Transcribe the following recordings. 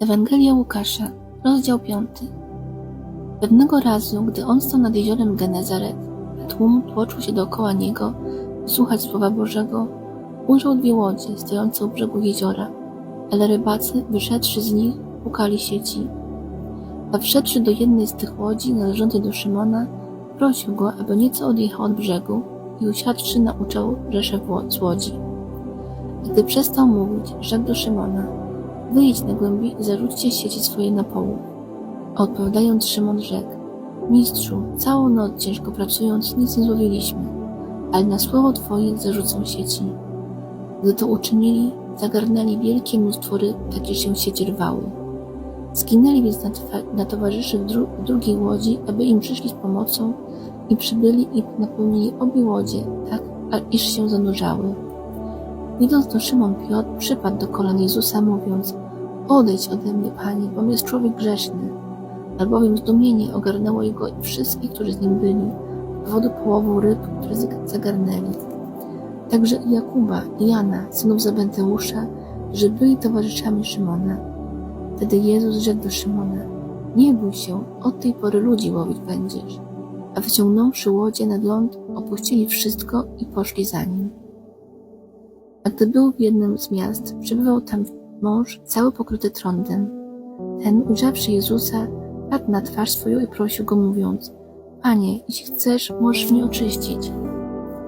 Ewangelia Łukasza, rozdział 5. Pewnego razu, gdy on stał nad jeziorem Genezaret, a tłum tłoczył się dookoła niego, słuchać słowa Bożego, ujrzał dwie łodzie stojące u brzegu jeziora, ale rybacy, wyszedłszy z nich, pukali sieci. A wszedłszy do jednej z tych łodzi, należącej do Szymona, prosił go, aby nieco odjechał od brzegu i usiadłszy nauczał rzeszę z łodzi. Gdy przestał mówić, rzekł do Szymona – Wyjdź na głębi i zarzućcie sieci swoje na połów. Odpowiadając Szymon rzekł, Mistrzu, całą noc ciężko pracując nic nie złowiliśmy, ale na słowo Twoje zarzucą sieci. Gdy to uczynili, zagarnęli wielkie mnóstwo ryb, takie się sieci rwały. Skinęli więc na, na towarzyszy w, dru- drugiej łodzi, aby im przyszli z pomocą i przybyli i napełnili obie łodzie, tak, iż się zanurzały. Widząc to Szymon Piotr przypadł do kolan Jezusa, mówiąc Odejdź ode mnie, Panie, bo jest człowiek grzeszny. Albowiem zdumienie ogarnęło jego i wszystkich, którzy z nim byli, z powodu połowu ryb, które zag- zagarnęli. Także i Jakuba i Jana, synów Zebenteusza, że byli towarzyszami Szymona. Wtedy Jezus rzekł do Szymona, nie bój się, od tej pory ludzi łowić będziesz. A wyciągnąwszy łodzie nad ląd, opuścili wszystko i poszli za nim. A gdy był w jednym z miast, przebywał tam mąż cały pokryty trądem. Ten, ujrzawszy Jezusa, padł na twarz swoją i prosił go, mówiąc, Panie, jeśli chcesz, możesz mnie oczyścić.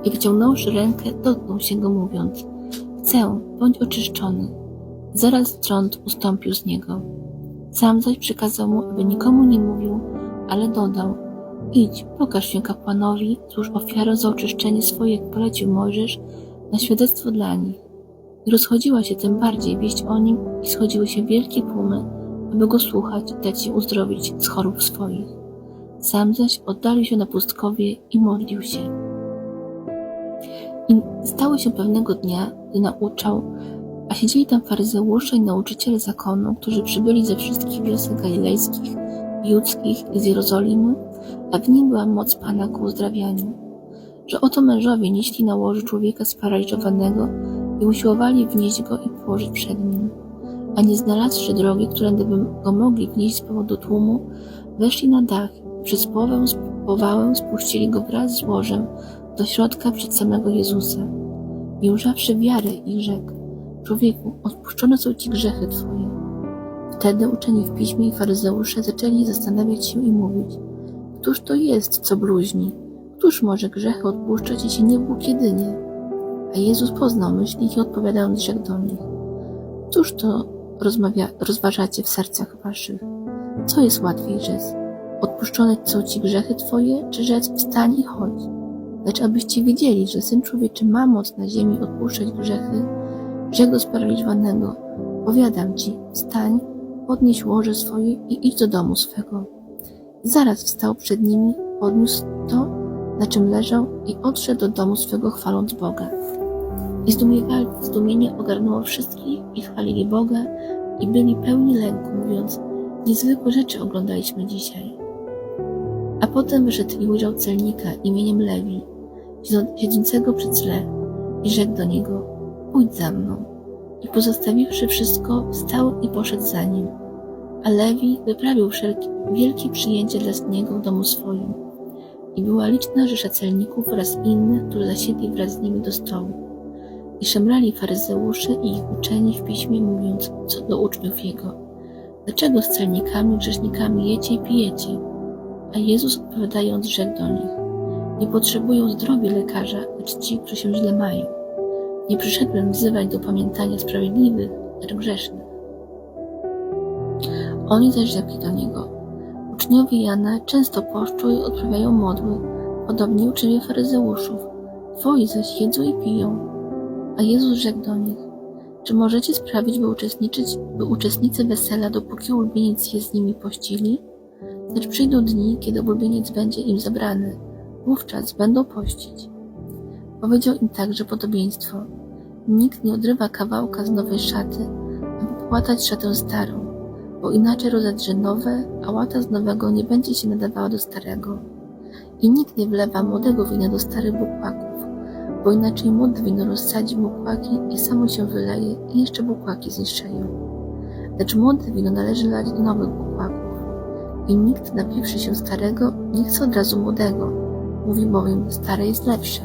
I wyciągnąwszy rękę, dotknął się go, mówiąc, Chcę, bądź oczyszczony. Zaraz trąd ustąpił z niego. Sam zaś przykazał mu, aby nikomu nie mówił, ale dodał, Idź, pokaż się kapłanowi, cóż ofiarę za oczyszczenie swoje, jak polecił Mojżesz, na świadectwo dla nich. I rozchodziła się tym bardziej wieść o nim i schodziły się wielkie tłumy, aby go słuchać i dać się uzdrowić z chorób swoich. Sam zaś oddalił się na pustkowie i modlił się. I stało się pewnego dnia, gdy nauczał, a siedzieli tam faryzeusze i nauczyciele zakonu, którzy przybyli ze wszystkich wiosek galilejskich, judzkich i z Jerozolimy, a w nim była moc Pana ku uzdrawianiu że oto mężowie nieśli na łożu człowieka sparaliżowanego i usiłowali wnieść go i położyć przed nim. A nie znalazłszy drogi, którędy by go mogli wnieść z powodu tłumu, weszli na dach i przez połowę, powałę spuścili go wraz z łożem do środka przed samego Jezusa. I ujrzawszy wiarę i rzekł, człowieku, odpuszczone są ci grzechy twoje. Wtedy uczeni w piśmie i faryzeusze zaczęli zastanawiać się i mówić, któż to jest, co bluźni? Któż może grzechy odpuszczać, jeśli nie Bóg jedynie? A Jezus poznał myśli ich odpowiadając rzekł do nich. Cóż to rozmawia, rozważacie w sercach waszych? Co jest łatwiej rzec? Odpuszczone są ci grzechy twoje, czy rzec wstań i chodź? Lecz abyście wiedzieli, że Syn Człowieczy ma moc na ziemi odpuszczać grzechy, rzekł do sparaliżowanego, powiadam ci, wstań, podnieś łoże swoje i idź do domu swego. Zaraz wstał przed nimi, podniósł to na czym leżał i odszedł do domu swego chwaląc Boga. I zdumienie ogarnęło wszystkich i chwalili Boga i byli pełni lęku, mówiąc, niezwykłe rzeczy oglądaliśmy dzisiaj. A potem wyszedł i ujrzał celnika imieniem Lewi, siedzącego przy tle i rzekł do niego, pójdź za mną. I pozostawiwszy wszystko, wstał i poszedł za nim. A Lewi wyprawił wszelkie, wielkie przyjęcie dla niego w domu swoim i była liczna rzesza celników oraz innych, którzy zasiedli wraz z nimi do stołu. I szemrali faryzeusze i ich uczeni w piśmie, mówiąc co do uczniów jego. Dlaczego z celnikami, grzesznikami jecie i pijecie? A Jezus odpowiadając rzekł do nich. Nie potrzebują zdrowi lekarza, lecz ci, którzy się źle mają. Nie przyszedłem wzywać do pamiętania sprawiedliwych, lecz grzesznych. Oni zaś rzekli do niego, Uczniowie Jana często poszczą i odprawiają modły, podobnie uczniowie faryzeuszów. Twoi zaś jedzą i piją. A Jezus rzekł do nich, czy możecie sprawić, by, uczestniczyć, by uczestnicy wesela, dopóki ulubieniec jest z nimi pościli? Lecz przyjdą dni, kiedy ulubieniec będzie im zabrany. Wówczas będą pościć. Powiedział im także podobieństwo. Nikt nie odrywa kawałka z nowej szaty, aby płatać szatę starą bo inaczej rozedrze nowe, a łata z nowego nie będzie się nadawała do starego. I nikt nie wlewa młodego wina do starych bukłaków, bo inaczej młode wino rozsadzi bukłaki i samo się wyleje i jeszcze bukłaki zniszczeją. lecz młode wino należy lać do nowych bukłaków. I nikt napiwszy się starego, nie chce od razu młodego. Mówi bowiem, stare jest lepsze.